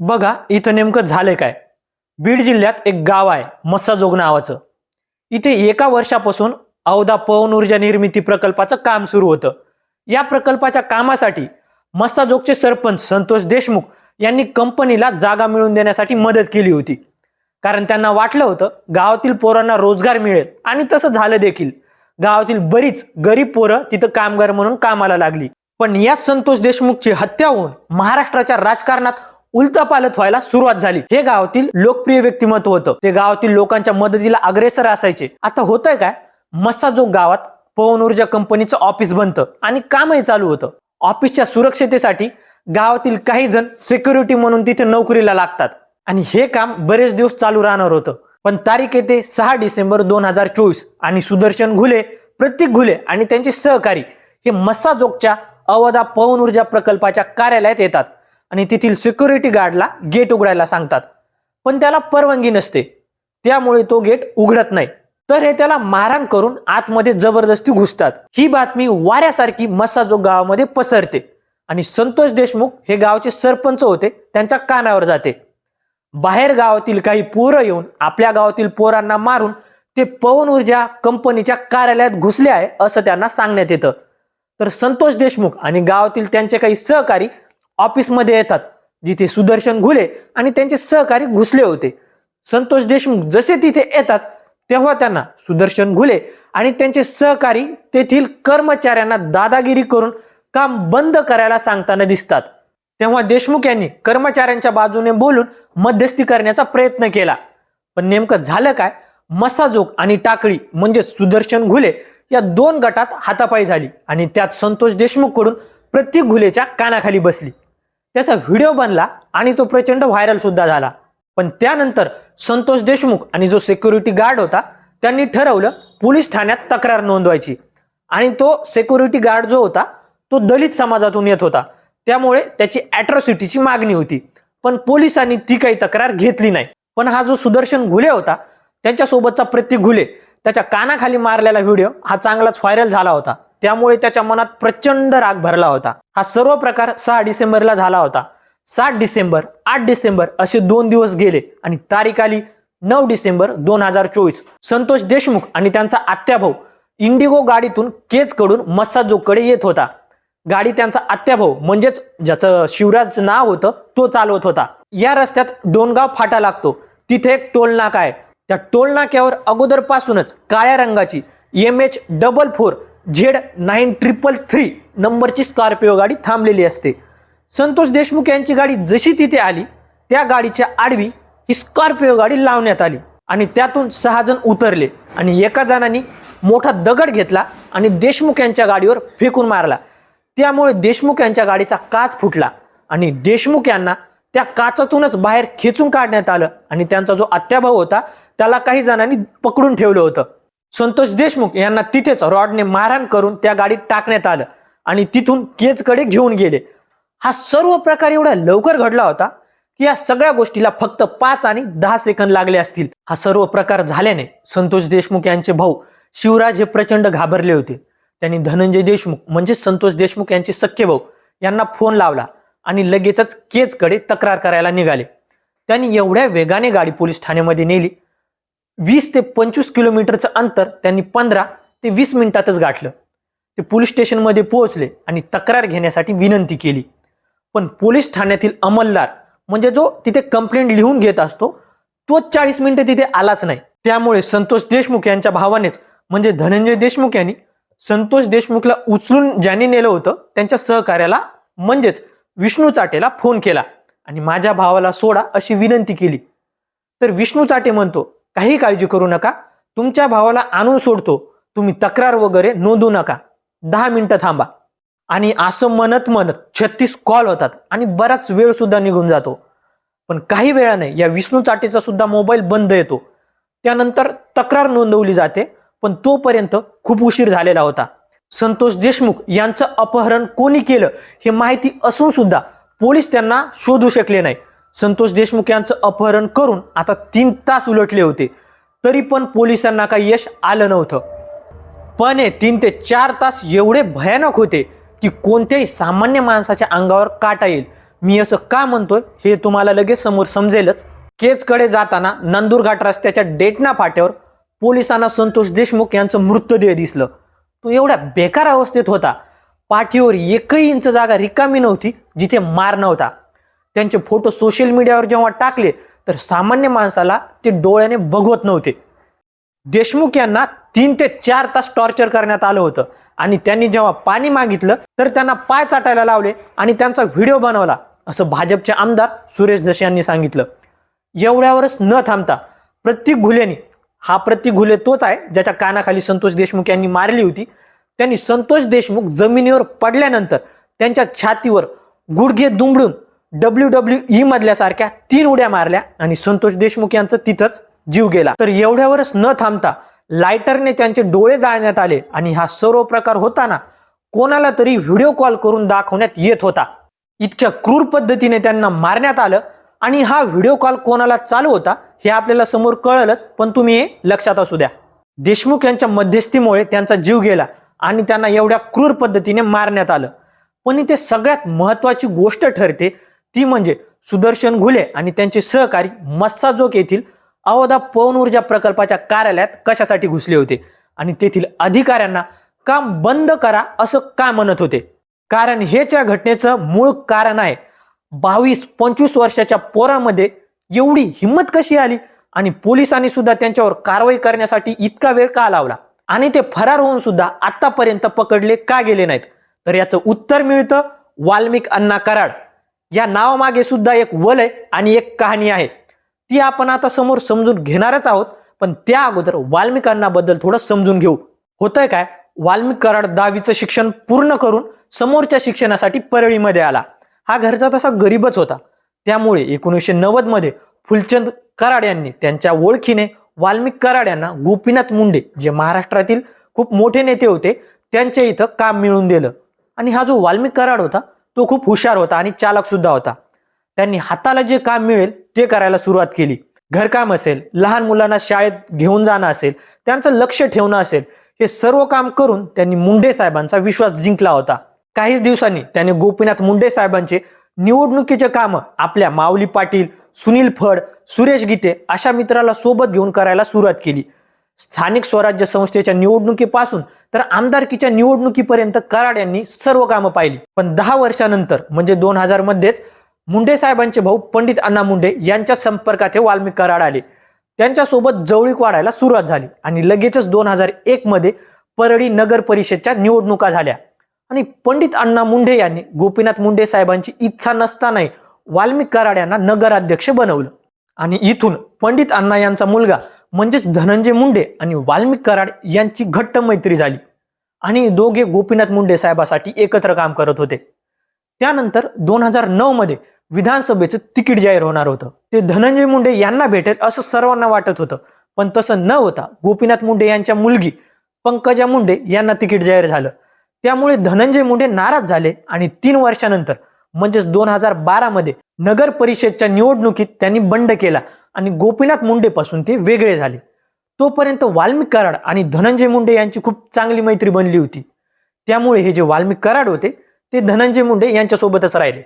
बघा इथं नेमकं झालंय काय? बीड जिल्ह्यात एक गाव आहे मस्साजोग नावाचं. इथे एका वर्षापासून अवधा पवन ऊर्जा निर्मिती प्रकल्पाचं काम सुरू होतं. या प्रकल्पाच्या कामासाठी मस्साजोगचे सरपंच संतोष देशमुख यांनी कंपनीला जागा मिळवून देण्यासाठी मदत केली होती. कारण त्यांना वाटलं होतं गावातील पोरांना रोजगार मिळेल. आणि तसं झालं देखील. गावातील बरीच गरीब पोरं तिथं कामगार म्हणून कामाला लागली. पण या संतोष देशमुखची हत्या होऊन महाराष्ट्राच्या राजकारणात उलथापालथ व्हायला सुरुवात झाली. हे गावातील लोकप्रिय व्यक्तिमत्व होतं. ते गावातील लोकांच्या मदतीला अग्रेसर असायचे. आता होतंय काय? मस्साजोग गावात पवन ऊर्जा कंपनीचं ऑफिस बनतं आणि कामही चालू होतं. ऑफिसच्या सुरक्षतेसाठी गावातील काही जण सिक्युरिटी म्हणून तिथे नोकरीला लागतात. आणि हे काम बरेच दिवस चालू राहणार होतं. पण तारीख येते सहा डिसेंबर दोन हजार चोवीस आणि सुदर्शन घुले प्रतीक घुले आणि त्यांचे सहकारी हे मस्साजोगच्या अवधा पवन ऊर्जा प्रकल्पाच्या कार्यालयात येतात. आणि तेथील सिक्युरिटी गार्डला गेट उघडायला सांगतात. पण त्याला परवानगी नसते. त्यामुळे तो गेट उघडत नाही. तर हे त्याला मारहाण करून आतमध्ये जबरदस्ती घुसतात. ही बातमी वाऱ्यासारखी मसाजो गावामध्ये पसरते. आणि संतोष देशमुख हे गावचे सरपंच होते. त्यांच्या कानावर जाते. बाहेर गावातील काही पोरं येऊन आपल्या गावातील पोरांना मारून ते पवन ऊर्जा कंपनीच्या कार्यालयात घुसले आहे असं त्यांना सांगण्यात येतं. तर संतोष देशमुख आणि गावातील त्यांचे काही सहकारी ऑफिसमध्ये येतात जिथे सुदर्शन घुले आणि त्यांचे सहकारी घुसले होते. संतोष देशमुख जसे तिथे येतात तेव्हा त्यांना सुदर्शन घुले आणि त्यांचे सहकारी तेथील कर्मचाऱ्यांना दादागिरी करून काम बंद करायला सांगताना दिसतात. तेव्हा देशमुख यांनी कर्मचाऱ्यांच्या बाजूने बोलून मध्यस्थी करण्याचा प्रयत्न केला. पण नेमकं झालं काय? मसाजोग आणि टाकळी म्हणजे सुदर्शन घुले या दोन गटात हातापाई झाली आणि त्यात संतोष देशमुखकडून प्रत्येक घुलेच्या कानाखाली बसली. त्याचा व्हिडिओ बनला आणि तो प्रचंड व्हायरल सुद्धा झाला. पण त्यानंतर संतोष देशमुख आणि जो सिक्युरिटी गार्ड होता त्यांनी ठरवलं पोलीस ठाण्यात तक्रार नोंदवायची. आणि तो सिक्युरिटी गार्ड जो होता तो दलित समाजातून येत होता. त्यामुळे त्याची अॅट्रॉसिटीची मागणी होती. पण पोलिसांनी ती काही तक्रार घेतली नाही. पण हा जो सुदर्शन घुले होता त्यांच्यासोबतचा प्रत्येक घुले त्याच्या कानाखाली मारलेला व्हिडिओ हा चांगलाच व्हायरल झाला होता. त्यामुळे त्याच्या मनात प्रचंड राग भरला होता. हा सर्व प्रकार सहा डिसेंबरला झाला होता. सात डिसेंबर आठ डिसेंबर असे दोन दिवस गेले आणि तारीख आली नऊ डिसेंबर दोन हजार चोवीस. संतोष देशमुख आणि त्यांचा आत्याभाऊ इंडिगो गाडीतून केजकडून मस्साजोगकडे येत होता. गाडी त्यांचा आत्याभाऊ म्हणजेच ज्याचं शिवराज नाव होतं तो चालवत होता. या रस्त्यात डोनगाव फाटा लागतो. तिथे एक टोलनाका आहे. त्या टोलनाक्यावर अगोदरपासूनच काळ्या रंगाची M H double four Z nine triple three नंबरची स्कॉर्पिओ गाडी थांबलेली असते. संतोष देशमुख यांची गाडी जशी तिथे आली त्या गाडीच्या आडवी ही स्कॉर्पिओ गाडी लावण्यात आली आणि त्यातून सहा जण उतरले आणि एका जणांनी मोठा दगड घेतला आणि देशमुख यांच्या गाडीवर फेकून मारला. त्यामुळे देशमुख यांच्या गाडीचा काच फुटला आणि देशमुख यांना त्या काचातूनच बाहेर खेचून काढण्यात आलं आणि त्यांचा जो आत्याभाऊ होता त्याला काही जणांनी पकडून ठेवलं होतं. संतोष देशमुख यांना तिथेच रॉडने मारहाण करून त्या गाडीत टाकण्यात आलं आणि तिथून केजकडे घेऊन गेले. हा सर्व प्रकार एवढा लवकर घडला होता की या सगळ्या गोष्टीला फक्त पाच आणि दहा सेकंद लागले असतील. हा सर्व प्रकार झाल्याने संतोष देशमुख यांचे भाऊ शिवराज हे प्रचंड घाबरले होते. त्यांनी धनंजय देशमुख म्हणजे संतोष देशमुख यांचे सख्खे भाऊ यांना फोन लावला आणि लगेचच केजकडे तक्रार करायला निघाले. त्यांनी एवढ्या वेगाने गाडी पोलीस ठाण्यामध्ये नेली वीस ते पंचवीस किलोमीटरचं अंतर त्यांनी पंधरा ते वीस मिनिटातच गाठलं. ते पोलीस स्टेशनमध्ये पोहोचले आणि तक्रार घेण्यासाठी विनंती केली. पण पोलीस ठाण्यातील अंमलदार म्हणजे जो तिथे कंप्लेंट लिहून घेत असतो तोच चाळीस मिनिटं तिथे आलाच नाही. त्यामुळे संतोष देशमुख यांच्या भावानेच म्हणजे धनंजय देशमुख यांनी संतोष देशमुखला उचलून ज्यांनी नेलं होतं त्यांच्या सहकार्याला म्हणजेच विष्णू चाटेला फोन केला. आणि माझ्या भावाला सोडा अशी विनंती केली. तर विष्णू चाटे म्हणतो काही काळजी करू नका. तुमच्या भावाला आणून सोडतो. तुम्ही तक्रार वगैरे नोंदू नका. दहा मिनिटं थांबा. आणि असं म्हणत म्हणत छत्तीस कॉल होतात. आणि बराच वेळ सुद्धा निघून जातो. पण काही वेळाने या विष्णू चाटेचा सुद्धा मोबाईल बंद येतो. त्यानंतर तक्रार नोंदवली जाते. पण तोपर्यंत खूप उशीर झालेला होता. संतोष देशमुख यांचं अपहरण कोणी केलं हे माहिती असून सुद्धा पोलीस त्यांना शोधू शकले नाही. संतोष देशमुख यांचं अपहरण करून आता तीन तास उलटले होते. तरी पण पोलिसांना काही यश आलं नव्हतं. पण हे तीन ते चार तास एवढे भयानक होते की कोणत्याही सामान्य माणसाच्या अंगावर काटा येईल. मी असं का म्हणतोय? हे तुम्हाला लगेच समोर समजेलच. केजकडे जाताना नंदुरघाट रस्त्याच्या डेटना फाट्यावर पोलिसांना संतोष देशमुख यांचं मृतदेह दिसलं. तो एवढ्या बेकार अवस्थेत होता. पाठीवर एकही इंच जागा रिकामी नव्हती जिथे मार नव्हता. त्यांचे फोटो सोशल मीडियावर जेव्हा टाकले तर सामान्य माणसाला ते डोळ्याने बघवत नव्हते. देशमुख यांना तीन ते चार तास टॉर्चर करण्यात आलं होतं. आणि त्यांनी जेव्हा पाणी मागितलं तर त्यांना पाय चाटायला लावले आणि त्यांचा व्हिडिओ बनवला असं भाजपचे आमदार सुरेश जसे यांनी सांगितलं. एवढ्यावरच न थांबता प्रत्येक घुलेनी हा प्रत्येक घुले तोच आहे ज्याच्या कानाखाली संतोष देशमुख यांनी मारली होती. त्यांनी संतोष देशमुख जमिनीवर पडल्यानंतर त्यांच्या छातीवर गुडघे दुमडून डब्ल्यू डब्ल्यू ई मधल्यासारख्या तीन उड्या मारल्या आणि संतोष देशमुख यांचं तिथंच जीव गेला. तर एवढ्यावरच न थांबता लायटरने त्यांचे डोळे जाळण्यात आले आणि हा सर्व प्रकार होताना कोणाला तरी व्हिडिओ कॉल करून दाखवण्यात येत होता. इतक्या क्रूर पद्धतीने त्यांना मारण्यात आलं आणि हा व्हिडिओ कॉल कोणाला चालू होता हे आपल्याला समोर कळलंच पण तुम्ही हे लक्षात असू द्या. देशमुख यांच्या मध्यस्थीमुळे त्यांचा जीव गेला आणि त्यांना एवढ्या क्रूर पद्धतीने मारण्यात आलं. पण इथे सगळ्यात महत्वाची गोष्ट ठरते ती म्हणजे सुदर्शन घुले आणि त्यांचे सहकारी मस्साजोग येथील अवधा पवन ऊर्जा प्रकल्पाच्या कार्यालयात कशासाठी घुसले होते? आणि तेथील अधिकाऱ्यांना काम बंद करा असं का म्हणत होते? कारण हेच या घटनेचं मूळ कारण आहे. बावीस पंचवीस वर्षाच्या पोरामध्ये एवढी हिंमत कशी आली? आणि पोलिसांनी सुद्धा त्यांच्यावर कारवाई करण्यासाठी इतका वेळ का लावला? आणि ते फरार होऊन सुद्धा आतापर्यंत पकडले का गेले नाहीत? तर याचं उत्तर मिळतं वाल्मिक अण्णा कराड. या नावामागे सुद्धा एक वलय आणि एक कहाणी आहे. ती आपण आता समोर समजून घेणारच आहोत पण त्या अगोदर वाल्मिकांनाबद्दल थोडं समजून घेऊ. होतंय काय? वाल्मिक कराड दहावीचं शिक्षण पूर्ण करून समोरच्या शिक्षणासाठी परळीमध्ये आला. हा घरचा तसा गरीबच होता. त्यामुळे एकोणीसशे नव्वदमध्ये फुलचंद कराड यांनी त्यांच्या ओळखीने वाल्मिक कराड यांना गोपीनाथ मुंडे जे महाराष्ट्रातील खूप मोठे नेते होते त्यांच्या इथं काम मिळवून दिलं. आणि हा जो वाल्मिक कराड होता तो खूप हुशार होता आणि चालक सुद्धा होता. त्यांनी हाताला जे काम मिळेल ते करायला सुरुवात केली. घरकाम असेल लहान मुलांना शाळेत घेऊन जाणं असेल त्यांचं लक्ष ठेवणं असेल हे सर्व काम करून त्यांनी मुंडे साहेबांचा विश्वास जिंकला होता. काहीच दिवसांनी त्याने गोपीनाथ मुंडे साहेबांचे निवडणुकीचे काम आपल्या माऊली पाटील सुनील फड सुरेश गीते अशा मित्राला सोबत घेऊन करायला सुरुवात केली. स्थानिक स्वराज्य संस्थेच्या निवडणुकीपासून तर आमदारकीच्या निवडणुकीपर्यंत कराड यांनी सर्व कामं पाहिली. पण दहा वर्षानंतर म्हणजे दोन हजार मध्येच मुंडे साहेबांचे भाऊ पंडित अण्णा मुंडे यांच्या संपर्कात हे वाल्मिक कराड आले. त्यांच्यासोबत जवळीक वाढायला सुरुवात झाली आणि लगेचच दोन हजार एक मध्ये परळी नगर परिषदच्या निवडणुका झाल्या. आणि पंडित अण्णा मुंडे यांनी गोपीनाथ मुंडे साहेबांची इच्छा नसतानाही वाल्मिक कराड यांना नगराध्यक्ष बनवलं. आणि इथून पंडित अण्णा यांचा मुलगा म्हणजेच धनंजय मुंडे आणि वाल्मिक कराड यांची घट्ट मैत्री झाली. आणि दोघे गोपीनाथ मुंडे साहेबासाठी एकत्र काम करत होते. त्यानंतर दोन हजार नऊ मध्ये विधानसभेचं तिकीट जाहीर होणार होतं. ते धनंजय मुंडे यांना भेटेल असं सर्वांना वाटत होतं. पण तसं न होता गोपीनाथ मुंडे यांच्या मुलगी पंकजा मुंडे यांना तिकीट जाहीर झालं. त्यामुळे धनंजय मुंडे नाराज झाले आणि तीन वर्षानंतर म्हणजेच दोन हजार बारा मध्ये नगर परिषदच्या निवडणुकीत त्यांनी बंड केला. आणि गोपीनाथ मुंडेपासून ते वेगळे झाले. तोपर्यंत वाल्मिक कराड आणि धनंजय मुंडे यांची खूप चांगली मैत्री बनली होती. त्यामुळे हे जे वाल्मिक कराड होते ते धनंजय मुंडे यांच्यासोबतच राहिले.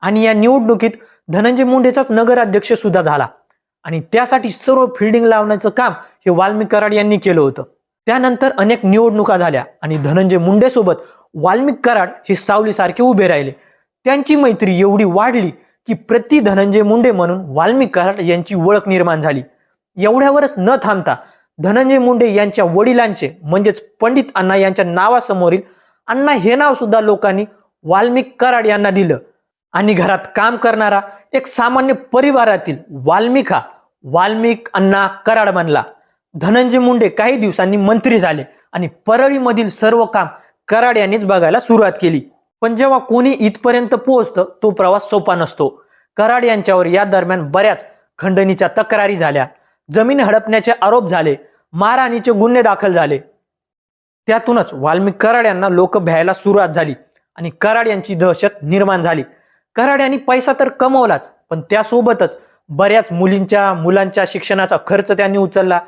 आणि या निवडणुकीत धनंजय मुंडेचाच नगराध्यक्ष सुद्धा झाला. आणि त्यासाठी सर्व फिल्डिंग लावण्याचं काम हे वाल्मिक कराड यांनी केलं होतं. त्यानंतर अनेक निवडणुका झाल्या आणि धनंजय मुंडेसोबत वाल्मिक कराड हे सावलीसारखे उभे राहिले. त्यांची मैत्री एवढी वाढली की प्रति धनंजय मुंडे म्हणून वाल्मिक कराड यांची ओळख निर्माण झाली. एवढ्यावरच न थांबता धनंजय मुंडे यांच्या वडिलांचे म्हणजेच पंडित अण्णा यांच्या नावासमोरील अण्णा हे नाव सुद्धा लोकांनी वाल्मिक कराड यांना दिलं. आणि घरात काम करणारा एक सामान्य परिवारातील वाल्मिक हा वाल्मिक अण्णा कराड बनला. धनंजय मुंडे काही दिवसांनी मंत्री झाले आणि परळीमधील सर्व काम कराड यांनीच बघायला सुरुवात केली. पण जेव्हा कोणी इथपर्यंत पोहोचतं तो प्रवास सोपा नसतो. कराड यांच्यावर या दरम्यान बऱ्याच खंडणीच्या तक्रारी झाल्या. जमीन हडपण्याचे आरोप झाले. मारहाणीचे गुन्हे दाखल झाले. त्यातूनच वाल्मिक कराड यांना लोक भ्यायला सुरुवात झाली आणि कराड यांची दहशत निर्माण झाली. कराड यांनी पैसा तर कमवलाच पण त्यासोबतच बऱ्याच मुलींच्या मुलांच्या शिक्षणाचा खर्च त्यांनी उचलला.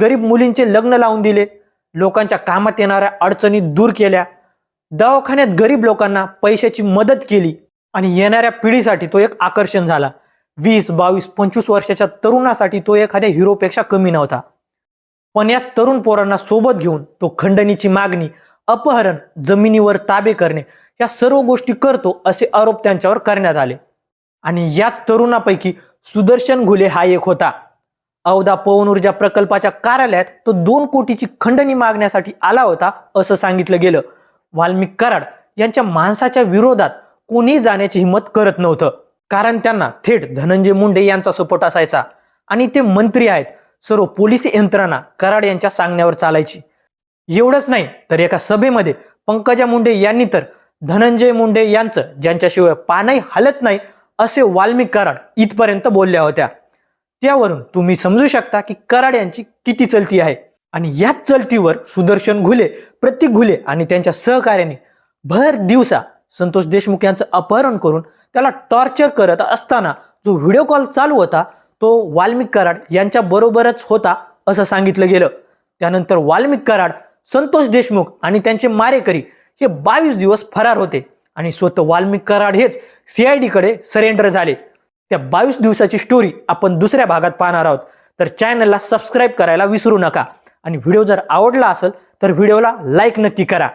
गरीब मुलींचे लग्न लावून दिले. लोकांच्या कामात येणाऱ्या अडचणी दूर केल्या. दवाखान्यात गरीब लोकांना पैशाची मदत केली आणि येणाऱ्या पिढीसाठी तो एक आकर्षण झाला. वीस बावीस पंचवीस वर्षाच्या तरुणासाठी तो एखाद्या हिरोपेक्षा कमी नव्हता. पण याच तरुण पोरांना सोबत घेऊन तो खंडणीची मागणी अपहरण जमिनीवर ताबे करणे या सर्व गोष्टी करतो असे आरोप त्यांच्यावर करण्यात आले. आणि याच तरुणापैकी सुदर्शन घुले हा एक होता. अवधा पवन ऊर्जा प्रकल्पाच्या कार्यालयात तो दोन कोटीची खंडणी मागण्यासाठी आला होता असं सांगितलं गेलं. वाल्मिक कराड यांच्या माणसाच्या विरोधात कोणी जाण्याची हिंमत करत नव्हतं. कारण त्यांना थेट धनंजय मुंडे यांचा सपोर्ट असायचा. आणि ते मंत्री आहेत. सर्व पोलीस यंत्रणा कराड यांच्या सांगण्यावर चालायची. एवढंच नाही तर एका सभेमध्ये पंकजा मुंडे यांनी तर धनंजय मुंडे यांचं ज्यांच्याशिवाय पानही हलत नाही असे वाल्मिक कराड इथपर्यंत बोलल्या होत्या. त्यावरून तुम्ही समजू शकता की कराड यांची किती चलती आहे. आणि याच चलतीवर सुदर्शन घुले प्रतीक घुले आणि त्यांच्या सहकार्याने भर दिवसा संतोष देशमुख यांचं अपहरण करून त्याला टॉर्चर करत असताना जो व्हिडिओ कॉल चालू होता तो वाल्मिक कराड यांच्या बरोबरच होता असं सांगितलं गेलं. त्यानंतर वाल्मिक कराड संतोष देशमुख आणि त्यांचे मारेकरी हे बावीस दिवस फरार होते आणि स्वतः वाल्मिक कराड हेच सीआयडी कडे सरेंडर झाले. त्या बावीस दिवसाची स्टोरी आपण दुसऱ्या भागात पाहणार आहोत. तर चॅनलला सबस्क्राईब करायला विसरू नका. आणि व्हिडिओ जर आवडला असेल तर व्हिडिओला लाईक नक्की करा.